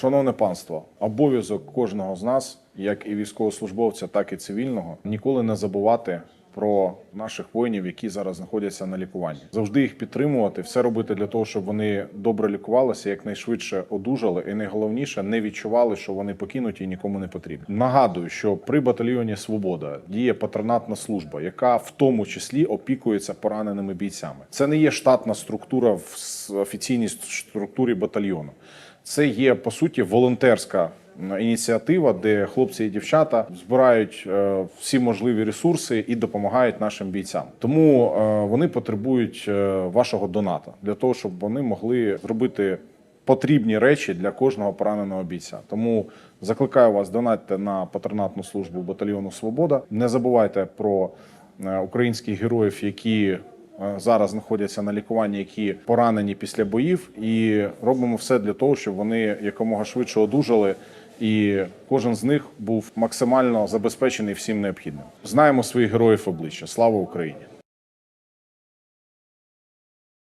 Шановне панство, обов'язок кожного з нас, як і військовослужбовця, так і цивільного, ніколи не забувати про наших воїнів, які зараз знаходяться на лікуванні. Завжди їх підтримувати, все робити для того, щоб вони добре лікувалися, якнайшвидше одужали, і найголовніше не відчували, що вони покинуті і нікому не потрібні. Нагадую, що при батальйоні Свобода діє патронатна служба, яка в тому числі опікується пораненими бійцями. Це не є штатна структура в офіційній структурі батальйону. Це є по суті волонтерська ініціатива, де хлопці і дівчата збирають е, всі можливі ресурси і допомагають нашим бійцям. Тому е, вони потребують е, вашого доната для того, щоб вони могли зробити потрібні речі для кожного пораненого бійця. Тому закликаю вас донатьте на патронатну службу батальйону Свобода. Не забувайте про українських героїв, які зараз знаходяться на лікуванні, які поранені після боїв, і робимо все для того, щоб вони якомога швидше одужали. І кожен з них був максимально забезпечений всім необхідним. Знаємо своїх героїв обличчя. Слава Україні!